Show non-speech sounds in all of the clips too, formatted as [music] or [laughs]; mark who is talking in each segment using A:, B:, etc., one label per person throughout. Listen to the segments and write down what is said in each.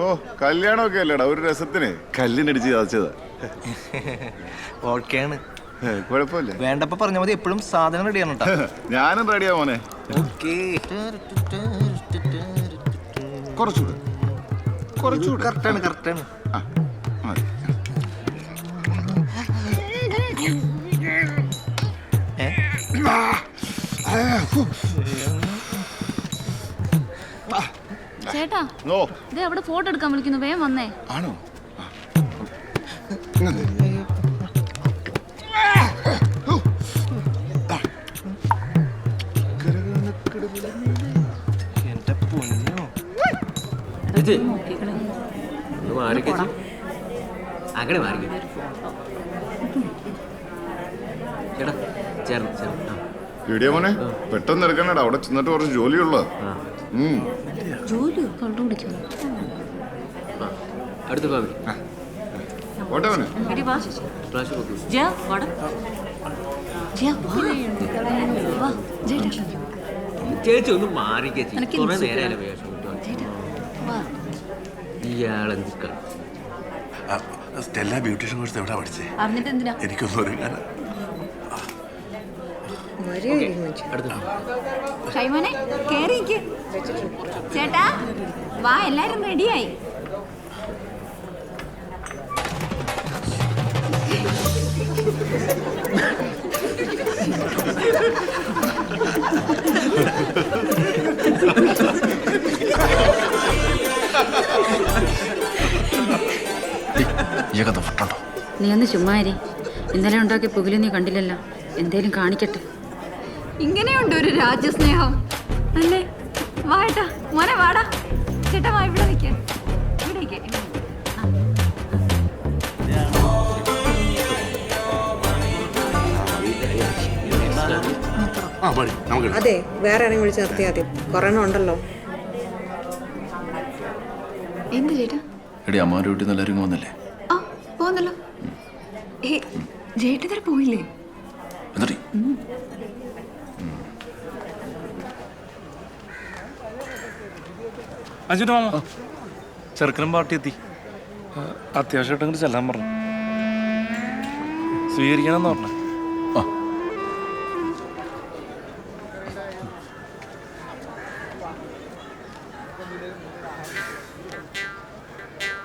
A: ഓ കല്യാണമൊക്കെ അല്ലേടാ ഒരു രസത്തിന്. കല്ലിനടിച്ച് ചതച്ചതാ.
B: ഓക്കെയാണ്
A: കുഴപ്പമില്ല.
B: വേണ്ടപ്പോ പറഞ്ഞ മതി എപ്പോഴും സാധനം റെഡിയാണ് കേട്ടോ
A: ഞാനും റെഡിയാ മോനെ.
B: ഓക്കേ.
A: കുറച്ചുകൂടെ. കുറച്ചുകൂടെ.
B: കറക്റ്റാണ്.
C: ചേട്ടാ
A: ഓ
C: അവിടെ ഫോട്ടോ എടുക്കാൻ വിളിക്കുന്നു. വേഗം വന്നേ.
A: ആണോ? ആ. ഇങ്ങ്
B: എന്റെ പൊന്നോ.
D: ഇത് ഒന്ന് മാറിക്ക് ചേച്ചി. അങ്ങനെ മാറിക്ക് ചേട്ടാ ചേർന്ന്
A: വീഡിയോ മോനെ പെട്ടെന്ന് എടുക്കണടാ. അവിടെ ചെന്നിട്ട് കുറച്ച് ജോലിയുള്ളു
D: ആ അടുത്ത ഫാമിലി
A: ഓട്ടെ മോനെ.
D: പ്രാവശ്യം നോക്കൂ.
C: വാ. ചേട്ടാ
D: ചേച്ചി ഒന്ന് മാറിക്ക് ചേച്ചി. കുറെ നേരമല്ലേ വേഷം
C: വാ.
D: ഇയാളെന്ത് കളി
E: ആ, സ്റ്റെല്ല ബ്യൂട്ടീഷ്യൻ കോഴ്സ് എവിടെ പഠിച്ചേ?
C: അറിഞ്ഞിട്ട് എന്തിനാ?
E: എനിക്കൊന്നും ഒരുങ്ങാൻ
D: അടുത്ത
C: ഷൈമോനെ കേറിക്ക് ചേട്ടാ. വാ എല്ലാരും റെഡിയായി
F: നീ ഒന്ന് ചുമ്മാരി ഇന്നലെ ഉണ്ടാക്കിയ പുകിൽ നീ കണ്ടില്ലല്ലോ. എന്തേലും കാണിക്കട്ടെ.
C: ഇങ്ങനെയുണ്ട് ഒരു രാജ്യസ്നേഹം.
G: അതെ വേറെ ആരെങ്കിലും വിളിച്ച് നിർത്തിയാൽ മതി. കൊറോണ ഉണ്ടല്ലോ.
C: എന്ത് ചേട്ടാ?
E: എടി അമ്മാരുടെ വീട്ടിൽ നിന്ന് എല്ലാവരും വന്നല്ലേ?
C: ആ പോന്നല്ലോ. ഏ ജേട്ടൻ പോയില്ലേ?
E: എന്നിട്ട്
H: അഞ്ചിട്ട് മാമ. ചെറുക്കനും പാർട്ടി എത്തി. അത്യാവശ്യമായിട്ട് അങ്ങോട്ട് ചെല്ലാൻ പറഞ്ഞു. സ്വീകരിക്കണം എന്ന് പറഞ്ഞു.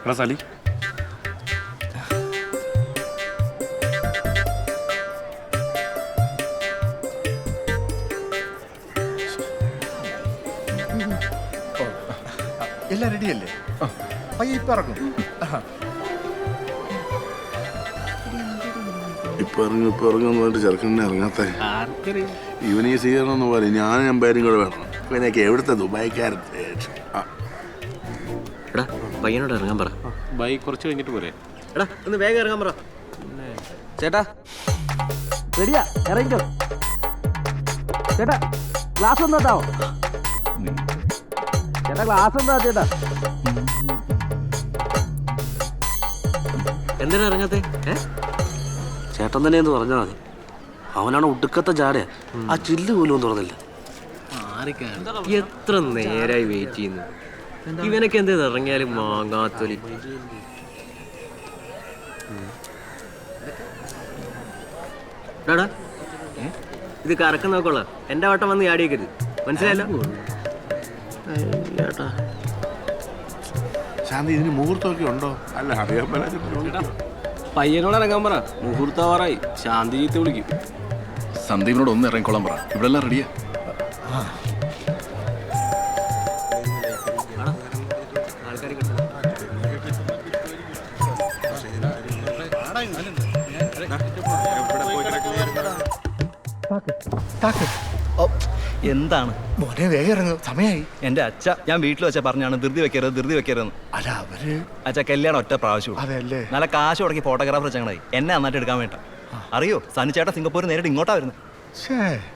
H: എടാ സലി.
I: എല്ലാം റെഡിയല്ലേ? പയ്യെ ഇപ്പൊ ഇറങ്ങും.
E: ഇപ്പൊ ഇറങ്ങും ഇപ്പൊ ഇറങ്ങും പറഞ്ഞിട്ട് ചെറുക്കനെ ഇറങ്ങാത്ത. ഇവന് സ്വീകരണം എന്ന് പറയും ഞാൻ എമ്പാരും കൂടെ വേണം ഇവനൊക്കെ എവിടുത്തെ ദുബായിക്കാരൻ?
D: പയ്യനോട് ഇറങ്ങാൻ പറ.
H: ബൈക്ക് കുറച്ച് കഴിഞ്ഞിട്ട് പോരെ.
D: എടാ ഒന്ന് വേഗം ഇറങ്ങാൻ പറ.
B: ചേട്ടാ. റെഡിയാ ഇറങ്ങിക്കോ. ചേട്ടാ ഗ്ലാസ് ഒന്ന് കേട്ടോ ചേട്ടാ ഗ്ലാസ് എന്താ ചേട്ടാ?
D: എന്തിനാ ഇറങ്ങാത്തെ? ഏ?
J: ചേട്ടൻ തന്നെ എന്ന് പറഞ്ഞാൽ മതി. അവനാണ് ഒടുക്കത്തെ ജാട ആ ചില്ല് പോലും തുറന്നില്ല.
D: എത്ര നേരായി വെയിറ്റ് ചെയ്യുന്നു. ഇവനൊക്കെ എന്ത് ഇറങ്ങിയാലും മാങ്ങാത്തൊലി. ഇത് കറക്കം നോക്കോളാം. എന്റെ വട്ടം വന്ന് ചാടിയേക്കരുത്. മനസ്സിലായല്ലോ?
E: ശാന്തി ഇതിന് മുഹൂർത്തമൊക്കെ ഉണ്ടോ? അല്ല അറിയാൻ
J: പയ്യനോട് ഇറങ്ങാൻ പറ. മുഹൂർത്താവാറായി ശാന്തി ചീത്ത വിളിക്കും.
E: സന്ദീപിനോട് ഒന്ന് ഇറങ്ങിക്കോളാൻ പറ. ഇവിടെ എല്ലാം റെഡിയാ
I: താക്ക്.
B: എന്താണ്?
I: മോനെ വേഗം ഇറങ്ങും സമയായി.
B: എന്റെ അച്ഛ ഞാൻ വീട്ടിൽ വെച്ച പറഞ്ഞാണ് ധൃതി വെക്കരുത് ധൃതി വെക്കരുത്
I: അല്ല അവർ
B: അച്ഛ കല്യാണം ഒറ്റ പ്രാവശ്യം
I: അതല്ലേ
B: നല്ല കാശ് മുടക്കി ഫോട്ടോഗ്രാഫർ ചങ്ങനായി എന്നെ നന്നായിട്ട് എടുക്കാൻ വേണ്ട. അറിയോ? സനിച്ചേട്ട സിംഗപ്പൂർ നേരിട്ട് ഇങ്ങോട്ടാ വരുന്നത്.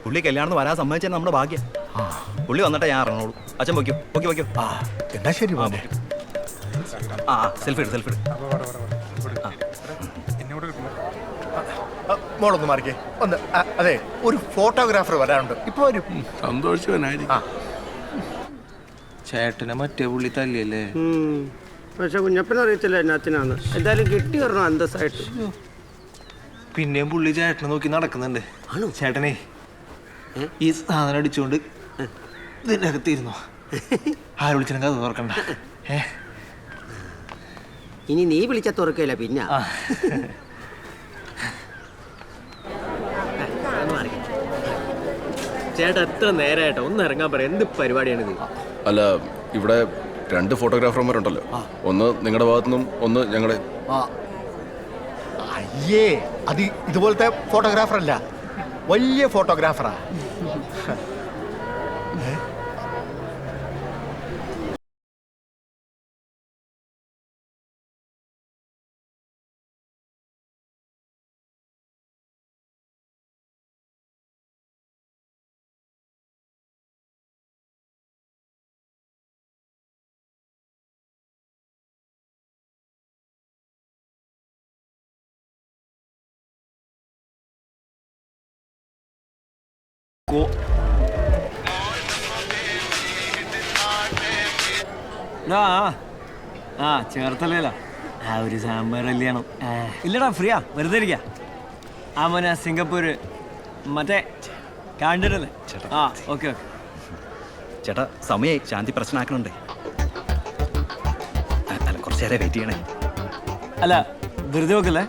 B: പുള്ളി കല്യാണത്തിന് വരാൻ സമ്മതിച്ചാൽ നമ്മുടെ ഭാഗ്യം. പുള്ളി വന്നിട്ടേ ഞാൻ ഇറങ്ങുള്ളൂ. അച്ഛൻ പൊയ്ക്കോ പൊക്കി പൊയ്ക്കോ.
I: ആ എന്നാ ശരി മോനെ.
B: ആ സെൽഫി എടു സെൽഫി എടു.
I: ആ, മോളൊന്ന് മാറിക്കേ. ഒന്ന് അതെ ഒരു ഫോട്ടോഗ്രാഫർ വരാനുണ്ട്. ഇപ്പൊ വരും.
B: ചേട്ടനെ മറ്റേ പുള്ളി തല്ലിയല്ലേ?
K: പക്ഷെ കുഞ്ഞപ്പൻ അറിയത്തില്ല എന്നാത്തിനാണ് എന്തായാലും കിട്ടി വരണം അന്തസ്സായിട്ട്.
H: പിന്നെയും പുള്ളി ചേട്ടനെ നോക്കി നടക്കുന്നുണ്ട്. ആണോ? ചേട്ടനെ ഈ സാധനം അടിച്ചുകൊണ്ട് ഇതിന്റെ അകത്തിരുന്നു ആര് വിളിച്ചാലും കഥ തുറക്കണ്ട. ഏ?
K: ഇനി നീ വിളിച്ച തുറക്കില്ല പിന്നെ
H: ആ.
D: ചേട്ടാ എത്ര നേരമായിട്ടോ ഒന്ന് ഇറങ്ങാൻ പറയാം. എന്ത് പരിപാടിയാണിത്
L: അല്ല ഇവിടെ രണ്ട് ഫോട്ടോഗ്രാഫർമാരുണ്ടല്ലോ ഒന്ന് നിങ്ങളുടെ ഭാഗത്തു നിന്നും ഒന്ന് ഞങ്ങളുടെ
I: അയ്യേ അത് ഇതുപോലത്തെ ഫോട്ടോഗ്രാഫർ അല്ല. വലിയ ഫോട്ടോഗ്രാഫറാ
K: ആ ആ ചേർത്തല്ലേല ആ ഒരു സാമ്പാർ കല്യാണം ഇല്ലടാ ഫ്രീയാ. വെറുതെ ഇരിക്കാ. ആ മോനെ സിംഗപ്പൂര്. മറ്റേ കണ്ടിട്ടല്ലേ ആ ഓക്കെ ഓക്കെ.
B: ചേട്ടാ സമയായി. ശാന്തി പ്രശ്നമാക്കണുണ്ടേ. അല്ല കുറച്ച് നേരം വെയിറ്റ് ചെയ്യണേ.
K: അല്ല വെറുതെ നോക്കല്ലേ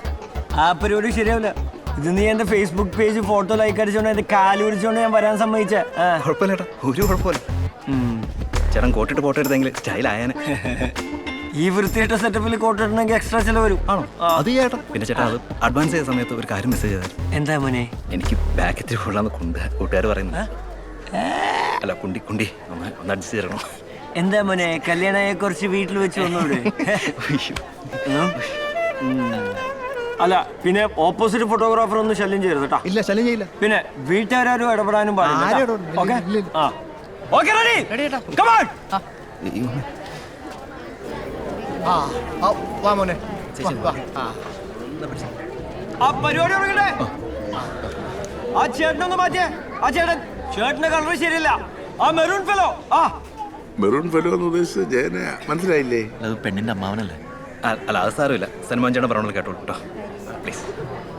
K: ആ പരിപാടി ശരിയാവില്ല. ഇത് നീ എന്റെ ഫേസ്ബുക്ക് പേജ് ഫോട്ടോ ലൈക്ക് അടിച്ചോണ്ട് എന്റെ കാൽ പിടിച്ചോണ്ട് ഞാൻ വരാൻ സമ്മതിച്ചേ. ആ.
B: കുഴപ്പമില്ല ഒരു കുഴപ്പമില്ല.
K: ഉം.
B: ചേട്ടൻ കോട്ടിട്ട് ഫോട്ടോ എടുത്തെങ്കിൽ സ്റ്റൈലായാനെ.
K: ഈ വൃത്തിയിട്ട സെറ്റപ്പിൽ കോട്ട് ഇടണമെങ്കിൽ എക്സ്ട്രാ ചെലവ് വരും.
B: ആണോ? അത് ചേട്ടാ പിന്നെ ചേട്ടാ അത് അഡ്വാൻസ് ചെയ്ത സമയത്ത് ഒരു കാര്യം മെസ്സേജ് ചെയ്തായിരുന്നു
K: എന്താ മോനെ?
B: എനിക്ക് ബാക്ക് ഇത്തിരി കൊള്ളാന്ന് കൊണ്ട് കൂട്ടുകാർ പറയുന്നത് അല്ല കുണ്ടി കുണ്ടി. ഒന്ന് ഒന്ന് അഡ്ജസ്റ്റ് ചെയ്യണം
K: എന്താ മോനെ? കല്യാണയെ കുറച്ച് വീട്ടിൽ വെച്ച്. [laughs] ഉം. അല്ല പിന്നെ ഓപ്പോസിറ്റ് ഫോട്ടോഗ്രാഫർ ഒന്നും ശല്യം ചെയ്യരുത് കേട്ടോ
I: ഇല്ല ശല്യം ചെയ്യില്ല.
K: പിന്നെ വീട്ടുകാരും ഇടപെടാനും പാടില്ല ഓക്കെ. ആ. Okay ready. കം ഓൺ
I: ആ. ആ, വാ മോനെ. വാ. ആ.
K: ആ പരിപാടി തുടങ്ങട്ടെ. ആ ചേട്ടനൊന്ന് മാറ്റിയേ. ആ ചേട്ടൻ ചേട്ടന്റെ കളർ ശരിയല്ല. ആ മെറൂൺ ഫെലോ ആ.
E: മെറൂൺ ഫെലോ എന്ന് ഉദ്ദേശിച്ചത് മനസ്സിലായില്ലേ?
H: അത് പെണ്ണിന്റെ അമ്മാവനല്ലേ?
B: അല്ല അത് സാരമില്ല. സിനിമ ചേട്ടൻ പറഞ്ഞോളൂ കേട്ടോ കേട്ടോ പ്ലീസ്.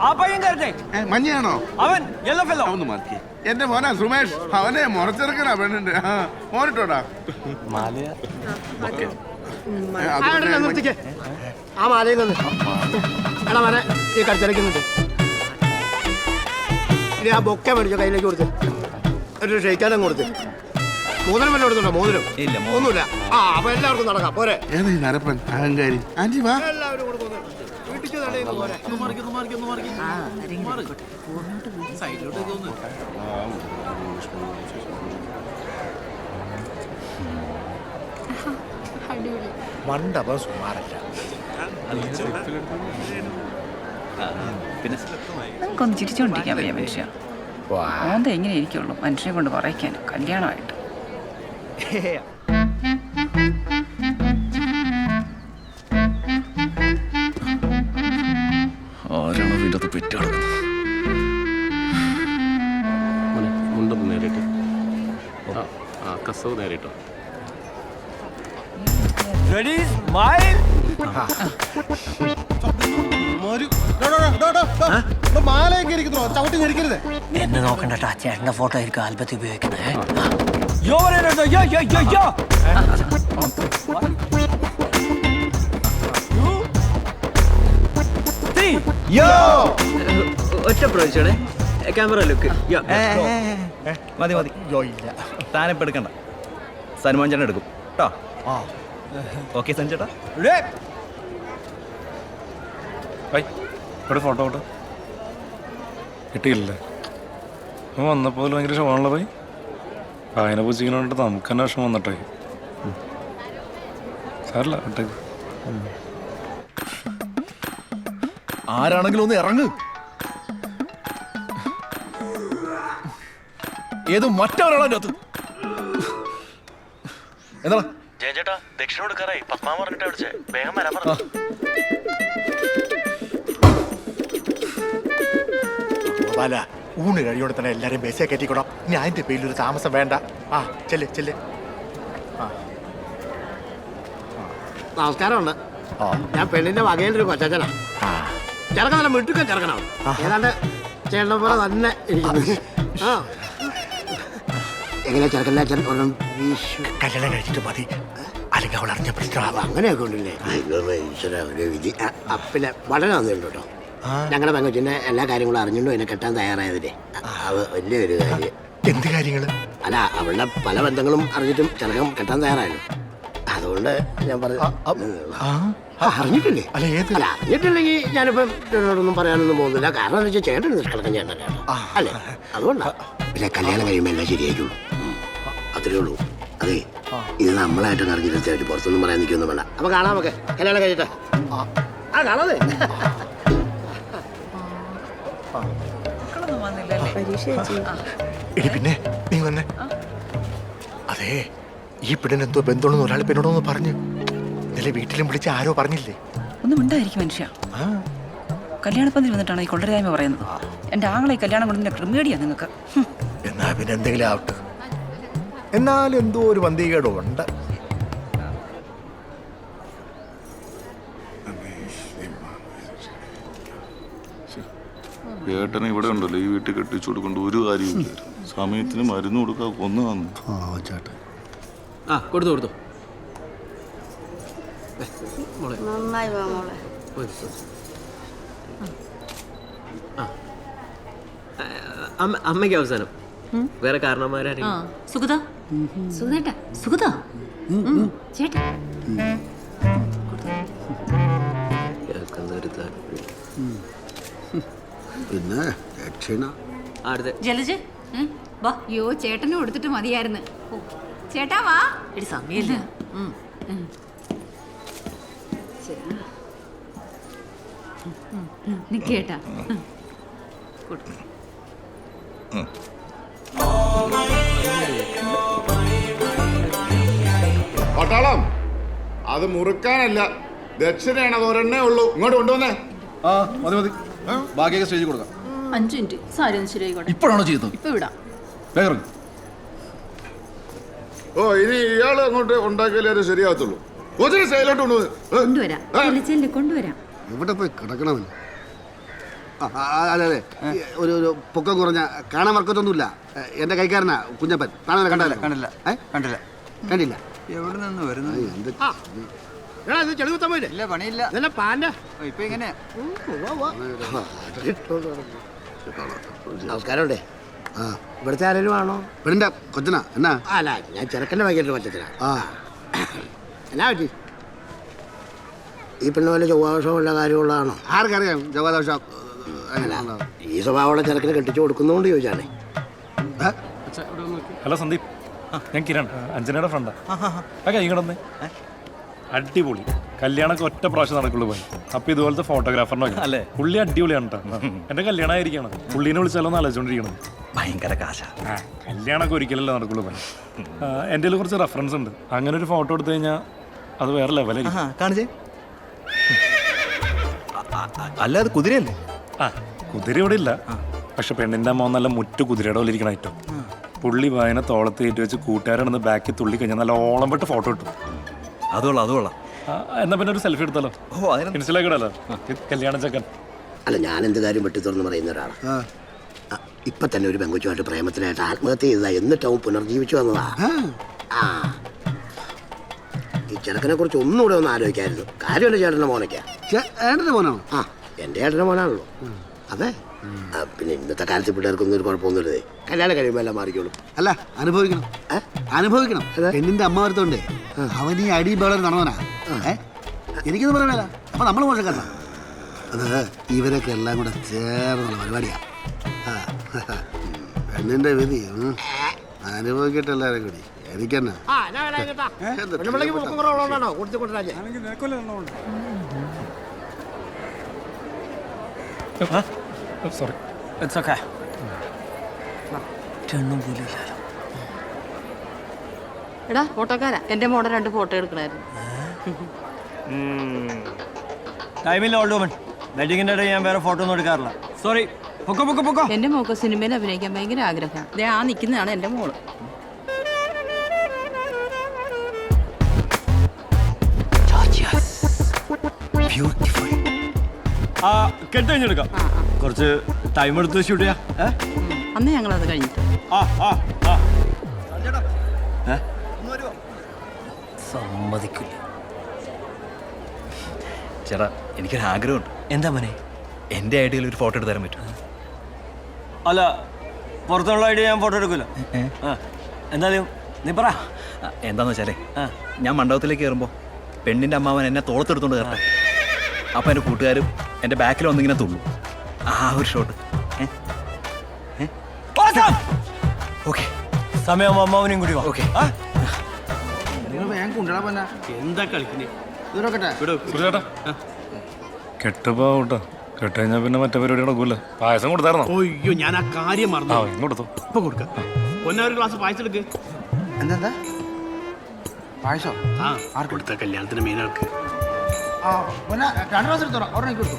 K: ആ പയ്യൻ കയറട്ടെ
E: മഞ്ഞയാണോ?
K: അവൻ യെല്ലോ ഫെല്ലോ
E: ഒന്ന് മാറ്റി. എന്റെ മോനാ സുമേഷ്. അവനെ മുറച്ചെറുക്കണ പെണ്ണുണ്ട് ആ മോനിട്ടോടാ. മാലയ? അതുകൊണ്ട്
K: ആ മാലയിൽ നിന്ന് എടാ മനെ ഈ കടിച്ചിറക്കുന്നുണ്ട് ഇനി ആ ബൊക്കെ മേടിച്ച കയ്യിലേക്ക് കൊടുത്ത് ഒരു ഷെയ്ക്കാനും കൊടുത്ത് മോതിരം വല്ല കൊടുത്തുണ്ടോ മോതിരം?
B: ഇല്ല.
K: ഒന്നുമില്ല. ആ അപ്പൊ എല്ലാവർക്കും നടക്കാം. പോരെ.
E: ഏതാ ഈ നരപ്പൻ? അഹങ്കാരി. ആന്റി വാ.
K: എല്ലാവരും കൂടെ പോകുന്നു
I: മണ്ഡപം സുമാരല്ല
B: പിന്നെ
F: നമുക്കൊന്ന് ചിരിച്ചുകൊണ്ടിരിക്കാൻ വയ്യ മനുഷ്യ? ഓന്ത എങ്ങനെ ഇരിക്കുള്ളൂ മനുഷ്യനെ കൊണ്ട് പറയിക്കാൻ കല്യാണമായിട്ട്.
M: കസവ് നേരിട്ടോ
K: റെഡി സ്മൈൽ എന്നെ നോക്കണ്ടട്ടാ. ചേട്ടന്റെ ഫോട്ടോ ആയിരിക്കും ആൽബത്തിൽ ഉപയോഗിക്കുന്നത്. യോ യോ യോ യോ യോ
D: ഒറ്റ പ്രാവശ്യമാണ്. Camera look.
B: മതി മതി.
I: യോ
B: സൽമാൻ ചേട്ടൻ എടുക്കും. കേട്ടോ
I: ആ.
B: ഓക്കെ സൻ ചേട്ടാ
H: ഇവിടെ ഫോട്ടോ ഫോട്ടോ കിട്ടിയില്ലേ അവൻ വന്നപ്പോൾ ഭയങ്കര ക്ഷമമാണല്ലോ പോയി വായന പൂച്ചിക്കണോണ്ട് നമുക്ക് തന്നെ വിഷമം വന്നിട്ടേ. സാറില്ല വിട്ടേക്ക്
I: ആരാണെങ്കിലും ഒന്ന് ഇറങ്ങ്. ഏത് മറ്റവരാണോ അതിന്റെ അകത്ത് എന്താ?
H: ചേട്ടാ ദക്ഷിണ കൊടുക്കാറായി. പത്മാ പറഞ്ഞിട്ട് വിളിച്ചേ. വേഗം വരാൻ പറഞ്ഞു.
I: ബാല ഊണ് കഴിയോടെ തന്നെ എല്ലാരെയും ബസ്സിൽ കയറ്റിക്കൂടാം. ഇനി അതിന്റെ പേരിൽ ഒരു താമസം വേണ്ട. ആ ചെല്ല് ചെല്ല്.
N: നമസ്കാരമുണ്ട്. ഞാൻ പെണ്ണിന്റെ വകയിൽ ഒരു കൊച്ചനാ ചെറുക്കൻ നല്ല മിട്ടുക്കൻ ചെറുക്കനാണ്. ഏതാണ്ട് ചേട്ടനെ പോലെ തന്നെ ഇരിക്കുന്നു. ആ. എങ്ങനെയാ ചെറുക്കന്റെ അച്ഛൻ? ഒരെണ്ണം
I: കല്യാണം കഴിച്ചിട്ട് മതി. അല്ലെങ്കിൽ അവൾ അറിഞ്ഞ പ്രശ്നമാവാം
N: അങ്ങനെയൊക്കെ ഉണ്ടല്ലേ? അയ്യോ, ഈശ്വരാ, ഒരു വിധി. പിന്നെ വളരെ നന്ദിയുണ്ട് കേട്ടോ. ഞങ്ങളുടെ പെങ്കൊച്ചിന്റെ എല്ലാ കാര്യങ്ങളും അറിഞ്ഞുകൊണ്ടും എന്നെ കെട്ടാൻ തയ്യാറായതിനെ. അത് വലിയൊരു കാര്യം.
I: എന്ത് കാര്യങ്ങൾ
N: അല്ല അവളുടെ പല ബന്ധങ്ങളും അറിഞ്ഞിട്ടും ചിലകം കെട്ടാൻ തയ്യാറായല്ലോ. അതുകൊണ്ട് ഞാൻ പറഞ്ഞു അറിഞ്ഞിട്ടില്ലേ?
I: അല്ല
N: അറിഞ്ഞിട്ടില്ലെങ്കിൽ ഞാനിപ്പം ചേട്ടനോടൊന്നും പറയാനൊന്നും പോകുന്നില്ല. കാരണം എന്ന് വെച്ചാൽ ചേട്ടൻ നിഷ്കളക്കം ചേട്ടനാണ്. അല്ലേ? അതുകൊണ്ടാണ് പിന്നെ കല്യാണം കഴിയുമ്പോൾ എല്ലാം ശരിയായിട്ടുള്ളൂ അത്രയേ ഉള്ളൂ. അതെ ഇത് നമ്മളായിട്ട് അറിഞ്ഞിട്ട് പുറത്തൊന്നും പറയാൻ നിൽക്കൊന്നും വേണ്ട. അപ്പൊ കാണാം നമുക്ക്. കല്യാണം കഴിയട്ടെ ആ കാണാതെ
I: എടി പിന്നെ നീ വന്നെ. അതെ ഈ പെണ്ണിന് എന്തോ ബന്ധമുണ്ടെന്ന് ഒരാൾ പെണ്ണോടൊന്ന് പറഞ്ഞു. ഇന്നലെ വീട്ടിലും വിളിച്ച് ആരോ പറഞ്ഞില്ലേ?
F: ഒന്നും ഉണ്ടായിരിക്കും മനുഷ്യ. കല്യാണപ്പന്തിൽ വന്നിട്ടാണ് ഈ കൊള്ളരായ്മ പറയുന്നത്. എന്റെ ആങ്ങളെ കല്യാണം കൊണ്ടുവന്ന ക്രിമേടിയാ നിങ്ങൾക്ക്.
I: എന്നാ പിന്നെ എന്തെങ്കിലും ആവട്ടെ. എന്നാൽ എന്തോ ഒരു വന്തികേടുണ്ട്
H: ഏട്ടനെ ഇവിടെ ഉണ്ടല്ലോ ഈ വീട്ടിൽ കെട്ടിച്ചു കൊടുക്കൊണ്ട് ഒരു കാര്യമില്ല സമയത്തിന് മരുന്ന് കൊടുക്കാൻ കൊന്നു വന്നു
D: ആ കൊടുത്തു കൊടുത്തു.
C: നന്നായി വാ മോളെ.
D: അമ്മയ്ക്ക് അവസാനം. വേറെ കാരണമാരാണ്
C: സുഗത? സുഗതേട്ടാ സുഖതോ ചേട്ടാ.
N: പിന്നെ ദക്ഷിണ
C: ജലജ് വാ. യോ ചേട്ടന് കൊടുത്തിട്ട് മതിയായിരുന്നു. ചേട്ടാ വാ.
F: എടി സമയമില്ല.
C: നിക്കേട്ടാ
E: പട്ടാളം അത് മുറുക്കാനല്ല. ദക്ഷിണയാണ് അത് ഒരെണ്ണേ ഉള്ളൂ. ഇങ്ങോട്ട് കൊണ്ടുവന്നേ.
A: ആ മതി മതി. ബാക്കിയൊക്കെ സ്റ്റേജിൽ കൊടുക്കാം.
C: അഞ്ചു മിനിറ്റ്. സാരി ഒന്ന് ശരിയായിക്കോട്ടെ.
A: ഇപ്പോഴാണോ ചെയ്യുന്നത്
C: ഇപ്പൊ വിടാം
A: വേഗം
E: ഓ ഇനി ഇയാൾ അങ്ങോട്ട് ഉണ്ടാക്കിയാലേ അത് ശരിയാകത്തുള്ളൂ. സൈലോട്ട് കൊണ്ടുവന്ന്?
C: കൊണ്ടുവരാം. ചെല്ല് ചെല്ല് കൊണ്ടുവരാം.
N: എവിടെ പോയി കിടക്കണമൻ അതെ അതെ. ഈ ഒരു ഒരു പൊക്കം കുറഞ്ഞ കാണാൻ വർക്കത്തൊന്നുമില്ല എന്റെ കൈക്കാരനാ കുഞ്ഞപ്പൻ. കാണാൻ കണ്ടല്ല കണ്ടില്ല. കണ്ടില്ല. കണ്ടില്ല
O: എവിടെ നിന്ന് വരുന്നു
N: ഇല്ല പണിയില്ല. ഇപ്പൊ ഇങ്ങനെ. നമസ്കാരമുണ്ടേ ആ ഇവിടുത്തെ ആരെങ്കിലും ആണോ? പെണ്ണിന്റെ കൊച്ചനാ. എന്നാ? അല്ല ഞാൻ ചെറുക്കന്റെ വൈകിട്ട് പറ്റത്തില്ല ആ. എന്നാ പറ്റി? ഈ പെണ്ണ് പോലെ ചൊവ്വാദോഷമുള്ള കാര്യമുള്ളതാണോ? ആർക്കറിയാം ചൊവ്വാദോഷം ഈ സ്വഭാവമുള്ള ചെറുക്കിനെ കെട്ടിച്ചു കൊടുക്കുന്നതുകൊണ്ട് ചോദിച്ചാണേ.
H: ഹലോ സന്ദീപ്. ഞാൻ കിരൺ അഞ്ജനയുടെ ഫ്രണ്ടാ ആ. കൈ കിടന്നേ അടിപൊളി. കല്യാണമൊക്കെ ഒറ്റ പ്രാവശ്യം നടക്കുള്ളൂ പോയി. അപ്പൊ ഇതുപോലത്തെ ഫോട്ടോഗ്രാഫറിനൊക്കെ
B: അല്ലേ?
H: പുള്ളി അടിപൊളിയാണ് കേട്ടോ എന്റെ കല്യാണം ആയിരിക്കണം പുള്ളീനെ വിളിച്ചാലോ എന്ന് ആലോചിച്ചോണ്ടിരിക്കണം.
B: ഭയങ്കര കാശ.
H: കല്യാണമൊക്കെ ഒരിക്കലല്ലേ നടക്കുള്ളൂ പോയി. എന്റെ കയ്യിൽ കുറച്ച് റെഫറൻസ് ഉണ്ട്. അങ്ങനെ ഒരു ഫോട്ടോ എടുത്തു കഴിഞ്ഞാൽ അത് വേറെ ലെവലായിരിക്കും
B: കാണിച്ചേ. അല്ല അത് കുതിരയല്ലേ?
H: ആ കുതിര ഇവിടെ ഇല്ല. പക്ഷെ പെണ്ണിന്റെ അമ്മ നല്ല മുറ്റു കുതിരയുടെ പോലെ ഇരിക്കണം ഏറ്റവും പുള്ളി വായന തോളത്ത് കയറ്റി വെച്ച് കൂട്ടുകാരാണെന്ന് ബാക്കിൽ തുള്ളി കഴിഞ്ഞാൽ നല്ല ഓളം പെട്ട് ഫോട്ടോ ഇട്ടു
B: അതുകൊള്ളാം അതുകൊള്ളാം അത്
H: എന്നാ പിന്നെ ഒരു സെൽഫി എടുത്താലോ?
B: ഓ അതിന്
H: ഇത് കല്യാണ ചക്കൻ.
N: അല്ല ഞാൻ എന്ത് കാര്യം വെട്ടി തുറന്ന് പറയുന്ന ഒരാളാണ് ആ, ഇപ്പൊ തന്നെ ഒരു പെങ്കുച്ചുമായിട്ട് പ്രേമത്തിനായിട്ട് ആത്മഹത്യ ചെയ്തതാ. എന്നിട്ട് അവൻ പുനർജീവിച്ചു വന്നതാ. ആ. ഈ ചെറുക്കനെ കുറിച്ച് ഒന്നുകൂടെ ഒന്ന് ആലോചിക്കായിരുന്നു. കാര്യമല്ല ചേട്ടന്റെ മോനൊക്കെയാ. ഏട്ടന്റെ മോനാണോ? ആ എന്റെ ഏട്ടന്റെ മോനാണല്ലോ. അതെ. പിന്നെ ഇന്നത്തെ കാലത്ത് പിള്ളേർക്കൊന്നും ഒരു കുഴപ്പമൊന്നുമില്ലേ? കല്യാണം കഴിയുമ്പോൾ എല്ലാം മാറിക്കോളും.
O: അല്ല അനുഭവിക്കണം. അനുഭവിക്കണം. പെണ്ണിന്റെ അമ്മ വരുത്തോണ്ടേ അവൻ ഈ അടി ബേളർ നടന്നവനാ? എനിക്കൊന്നും പറയാനല്ല. അപ്പൊ നമ്മൾ മോശക്കാരനാ അത് ഇവരൊക്കെ എല്ലാം കൂടെ ചേർന്നുള്ള പരിപാടിയാ. ആ. പെണ്ണിന്റെ വിധി. അനുഭവിക്കട്ടെ എല്ലാവരും കൂടി. എനിക്കെന്നാ.
H: സോറി
F: എടാ ഫോട്ടോക്കാരാ. എന്റെ മോടെ രണ്ട് ഫോട്ടോ എടുക്കണായിരുന്നു.
N: ടൈമില്ല ഓൾഡ് വുമൺ വെഡിങ്ങിന്റെ ഇടയിൽ ഞാൻ വേറെ ഫോട്ടോ ഒന്നും എടുക്കാറില്ല. സോറി പൊക്കോ പൊക്കോ പൊക്കോ.
F: എന്റെ മോക്ക് സിനിമയിൽ അഭിനയിക്കാൻ ഭയങ്കര ആഗ്രഹമാണ് ദേ ആ നിൽക്കുന്നതാണ് എന്റെ മോൾ.
J: ബ്യൂട്ടിഫുൾ
K: ആ കെട്ട് കഴിഞ്ഞെടുക്കാം കുറച്ച് ടൈം എടുത്ത് ഷൂട്ട് ചെയ്യാം. അന്ന്
P: അന്ന് അത് കഴിഞ്ഞിട്ട്.
J: സമ്മതിക്കില്ല.
B: ചേട്ടാ എനിക്കൊരു ആഗ്രഹമുണ്ട്.
J: എന്താ മോനെ?
B: എന്റെ ഐഡിയയിൽ ഒരു ഫോട്ടോ എടുത്ത് തരാൻ പറ്റും
K: അല്ല പുറത്തുള്ള ഐഡിയ ഞാൻ ഫോട്ടോ എടുക്കില്ല എന്തായാലും നീ പറ.
B: എന്താന്ന് വെച്ചാലേ ഞാൻ മണ്ഡപത്തിലേക്ക് കയറുമ്പോൾ പെണ്ണിന്റെ അമ്മാവൻ എന്നെ തോളത്തെടുത്തോണ്ട് കയറട്ടെ. അപ്പം എന്റെ കൂട്ടുകാരും എന്റെ ബാക്കിൽ വന്നിങ്ങനെ തുള്ളു. ആ ഒരു ഷോട്ട് ഓക്കെ
K: സമയം അമ്മാവനെയും കൂടി വാ.
B: ഓക്കെ
K: എന്താ കളിക്കുന്നേ?
H: സുരേട്ടാ. കെട്ടുപോട്ടോ കെട്ട് കഴിഞ്ഞാൽ പിന്നെ മറ്റേ പരിപാടി നടക്കൂല. പായസം കൊടുത്തായിരുന്നോ?
Q: അയ്യോ ഞാൻ ആ കാര്യം മറന്നു.
H: കൊടുത്തു
Q: ഇപ്പൊ കൊടുക്ക. ഒരു ഗ്ലാസ് പായസം എടുക്ക്.
J: എന്താ പായസം?
Q: ആ കൊടുത്ത കല്യാണത്തിന് മെയിൻ ആൾക്ക്.
J: ആ രണ്ട് ഗ്ലാസ് എടുത്തോളാം ഒരെണ്ണം കൊടുത്തു.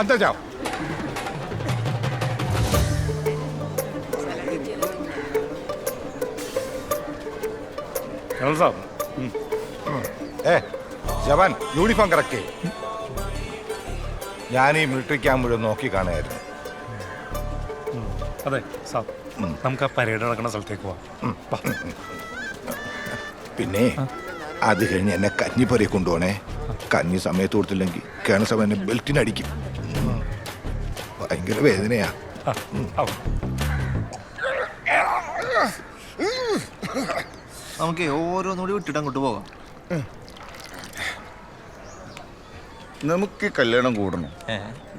R: എന്താ ചാ
H: കേണൽ സാബ്
R: ഏ ജവാൻ യൂണിഫോം കറക്റ്റ് ഞാൻ ഈ മിലിറ്ററി ക്യാമ്പ് മുഴുവൻ നോക്കി കാണുമായിരുന്നു
H: അതെ സാബ് നമുക്ക് ആ പരേഡ് നടക്കുന്ന സ്ഥലത്തേക്ക് പോവാം.
R: പിന്നെ അത് കഴിഞ്ഞ് എന്നെ കഞ്ഞിപ്പുരയെ കൊണ്ടുപോണേ. കഞ്ഞി സമയത്ത് കൊടുത്തില്ലെങ്കിൽ കേണ സമയം എന്നെ ബെൽറ്റിനടിക്കും ഭയങ്കര വേദനയാ.
J: നമുക്ക് ഓരോന്നുകൂടി വിട്ടിട്ട് അങ്ങോട്ട് പോവാം
R: നമുക്ക് കല്യാണം കൂടണം.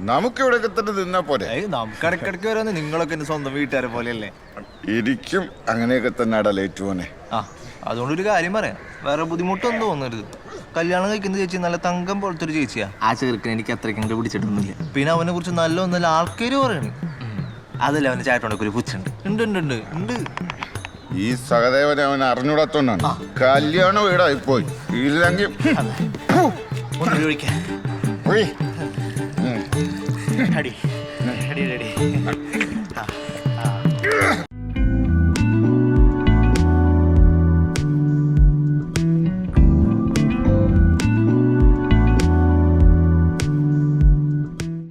R: നമുക്ക് ഇവിടെ തന്നെ നിന്നാ പോരെ?
J: നമുക്ക് ഇടയ്ക്കിടയ്ക്ക് വരാന്ന് നിങ്ങളൊക്കെ എന്റെ സ്വന്തം വീട്ടുകാരെ പോലെയല്ലേ?
R: ഇരിക്കും അങ്ങനെയൊക്കെ തന്നെ ലേറ്റുപോനെ
J: ആ അതുകൊണ്ട് ഒരു കാര്യം പറയാം. വേറെ ബുദ്ധിമുട്ടൊന്നും തോന്നരുത്. കല്യാണം കഴിക്കുന്ന ചേച്ചി നല്ല തങ്കം പോലത്തെ ഒരു ചേച്ചിയാ. ആ ചെറുക്കൻ എനിക്ക് അത്രയ്ക്ക് അങ്ങോട്ട് പിടിച്ചിട്ടൊന്നുമില്ല. പിന്നെ അവനെ കുറിച്ച് നല്ല ഒന്നല്ല ആൾക്കാര് പറയണ്. അതല്ല അവന്റെ ചായട്ടോണ്ടൊക്കെ ഒരു പുച്ഛുണ്ട്. ഉണ്ട് ഉണ്ട് ഉണ്ട് ഉണ്ട്.
R: ഈ സഹദേവനെ അവൻ അറിഞ്ഞൂടാത്തോണ്ടാണ് കല്യാണം വീടായി പോയി. ഇല്ലെങ്കിൽ
J: ഒഴിക്കാൻ
R: പോയി
J: അടി. അടി അടി